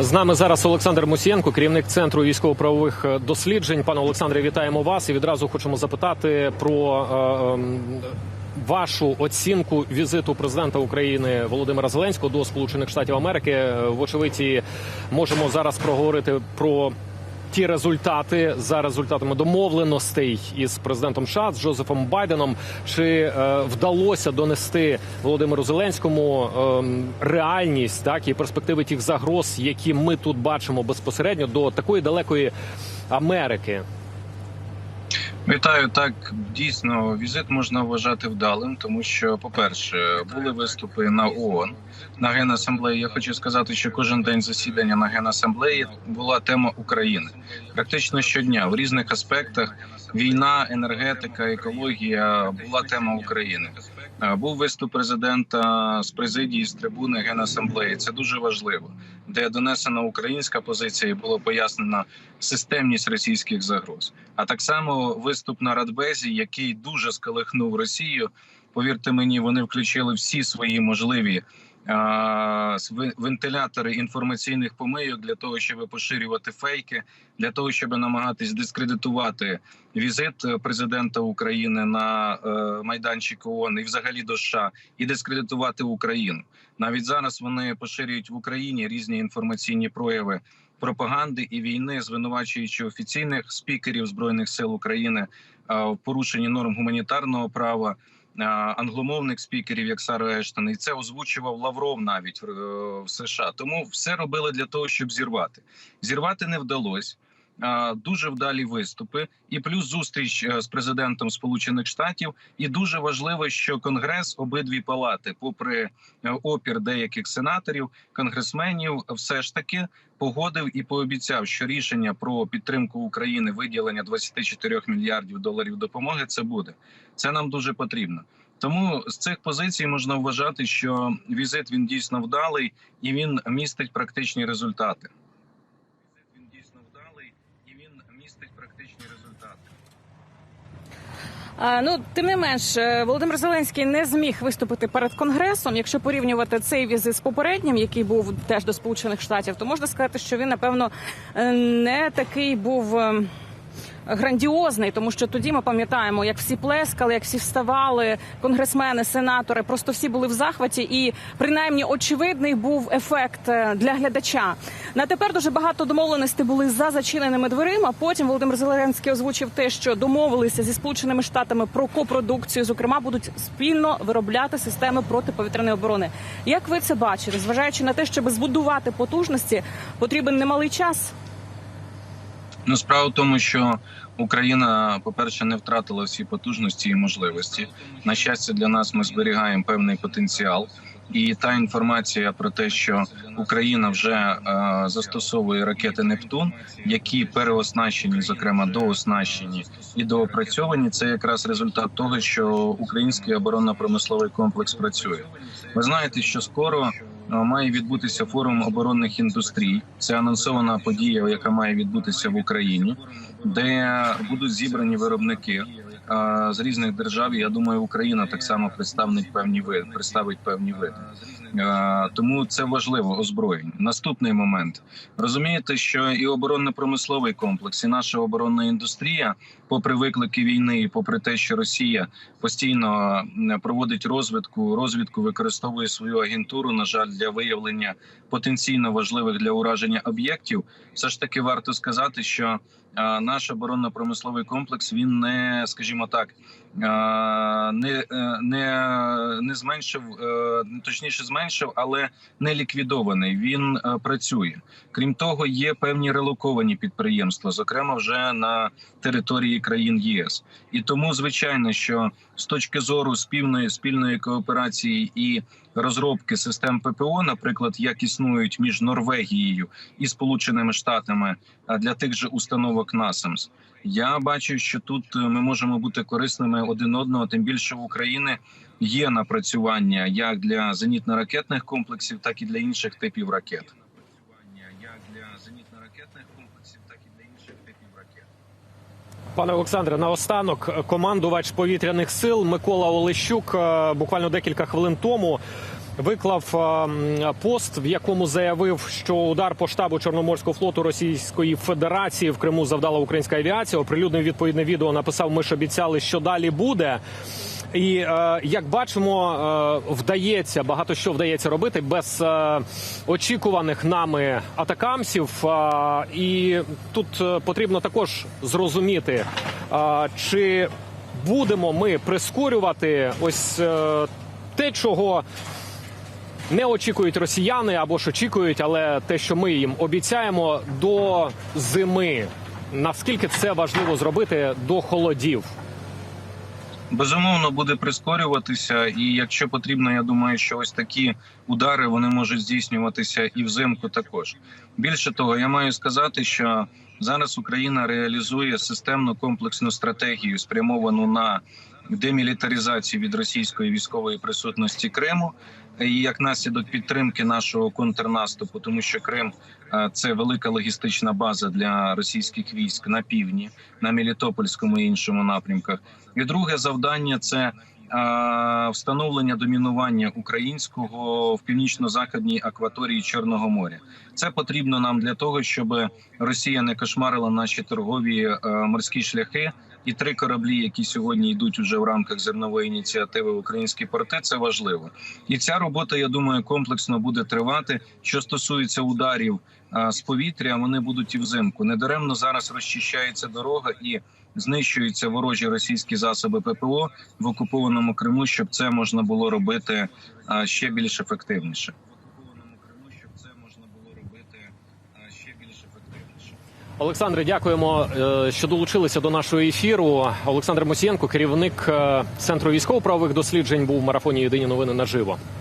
З нами зараз Олександр Мусієнко, керівник центру військово-правових е, досліджень. Пане Олександре, вітаємо вас і відразу хочемо запитати про е, ем, вашу оцінку візиту президента України Володимира Зеленського до Сполучених Штатів Америки. Е, Вочевидь, можемо зараз проговорити про. Ті результати за результатами домовленостей із президентом США, з Джозефом Байденом, чи е, вдалося донести Володимиру Зеленському е, реальність, так і перспективи тих загроз, які ми тут бачимо безпосередньо до такої далекої Америки? Вітаю так. Дійсно, візит можна вважати вдалим, тому що, по-перше, були виступи на ООН на генасамблеї. Я хочу сказати, що кожен день засідання на генасамблеї була тема України. Практично щодня в різних аспектах війна, енергетика, екологія була тема України. Е, Був виступ президента з президії з трибуни генасамблеї. Це дуже важливо, де донесена українська позиція і було пояснена системність російських загроз. А так само виступ на Радбезі, який дуже сколихнув Росію. Повірте мені, вони включили всі свої можливі вентилятори інформаційних помийок для того, щоб поширювати фейки, для того, щоб намагатись дискредитувати візит е, президента України на е, майданчик ООН і взагалі до США, і дискредитувати Україну. Навіть зараз вони поширюють в Україні різні інформаційні прояви пропаганди і війни, звинувачуючи офіційних спікерів збройних сил України в порушенні норм гуманітарного права. А, Англомовних спікерів, як Сара Ештон, і це озвучував Лавров навіть в, е, США. Тому все робили для того, щоб зірвати. Зірвати не вдалося. А, Дуже вдалі виступи, і плюс зустріч е, з президентом Сполучених Штатів. І дуже важливо, що Конгрес, обидві палати, попри е, опір деяких сенаторів, конгресменів, все ж таки погодив і пообіцяв, що рішення про підтримку України, виділення 24 мільярдів доларів допомоги, це буде. Це нам дуже потрібно. Тому з цих позицій можна вважати, що візит він дійсно вдалий і він містить практичні результати. Він дійсно вдалий і він містить практичні результати. Ну, тим не менш, е, Володимир Зеленський не зміг виступити перед конгресом. Якщо порівнювати цей візит з попереднім, який був теж до Сполучених Штатів, то можна сказати, що він напевно е, не такий був. Грандіозний, тому що тоді ми пам'ятаємо, як всі плескали, як всі вставали, конгресмени, сенатори, просто всі були в захваті, і принаймні очевидний був ефект е, для глядача. На тепер дуже багато домовленостей були за зачиненими дверима. Потім Володимир Зеленський озвучив те, що домовилися зі сполученими штатами про копродукцію. Зокрема, будуть спільно виробляти системи протиповітряної оборони. Як ви це бачите, зважаючи на те, щоб збудувати потужності, потрібен немалий час. Ну, справа в тому, що Україна, по-перше, не втратила всі потужності і можливості. На щастя, для нас ми зберігаємо певний потенціал. І та інформація про те, що Україна вже е, застосовує ракети Нептун, які переоснащені, зокрема дооснащені і доопрацьовані, це якраз результат того, що український оборонно-промисловий комплекс працює. Ви знаєте, що скоро е, має відбутися форум оборонних індустрій. Це анонсована подія, яка має відбутися в Україні, де будуть зібрані виробники з різних держав. Я думаю, Україна так само представить певні види, представить певні види. Тому це важливо озброєння. Наступний момент розумієте, що і оборонно-промисловий комплекс, і наша оборонна індустрія, попри виклики війни, і попри те, що Росія постійно проводить розвідку, розвідку використовує свою агентуру, на жаль, для виявлення потенційно важливих для ураження об'єктів, все ж таки варто сказати, що наш оборонно-промисловий комплекс він не, скажімо так, не, е, не, не зменшив, е, точніше зменшив, але не ліквідований. Він е, працює. Крім того, є певні релоковані підприємства, зокрема вже на території країн ЄС. І тому, звичайно, що з точки зору спільної спільної кооперації і розробки систем ППО, наприклад, як існують між Норвегією і Сполученими Штатами для тих же установок НАСАМС, я бачу, що тут е, ми можемо бути корисними один одного, тим більше в України є напрацювання як для зенітно-ракетних комплексів, так і для інших типів ракет. Як для зенітно-ракетних комплексів, так і для інших типів ракет. Пане Олександре, наостанок командувач повітряних сил Микола Олещук е, буквально декілька хвилин тому виклав е, пост, в якому заявив, що удар по штабу Чорноморського флоту Російської Федерації в Криму завдала українська авіація. Оприлюднив відповідне відео. Написав: Ми ж обіцяли, що далі буде. І е, як бачимо, е, вдається багато що вдається робити без е, очікуваних нами атакамсів. І тут потрібно також зрозуміти, чи будемо ми прискорювати ось те, чого не очікують росіяни або ж очікують, але те, що ми їм обіцяємо до зими. Наскільки це важливо зробити до холодів? Безумовно, буде прискорюватися, і якщо потрібно, я думаю, що ось такі удари вони можуть здійснюватися і взимку. Також більше того, я маю сказати, що зараз Україна реалізує системну комплексну стратегію, спрямовану на демілітаризацію від російської військової присутності Криму. І як наслідок підтримки нашого контрнаступу, тому що Крим це велика логістична база для російських військ на півдні, на Мелітопольському і іншому напрямках. І друге завдання це е, встановлення домінування українського в північно-західній акваторії Чорного моря. Це потрібно нам для того, щоб Росія не кошмарила наші торгові е, морські шляхи. І три кораблі, які сьогодні йдуть уже в рамках зернової ініціативи в українські порти, це важливо. І ця робота, я думаю, комплексно буде тривати. Що стосується ударів а, з повітря, вони будуть і взимку. Недаремно зараз розчищається дорога і знищуються ворожі російські засоби ППО в окупованому Криму, щоб це можна було робити а, ще більш ефективніше. В окупованому Криму, щоб це можна було робити а, ще більш ефективніше. Олександре, дякуємо, е, що долучилися до нашого ефіру. Олександр Мосієнко, керівник е, центру військово-правових досліджень, був в марафоні Єдині новини наживо.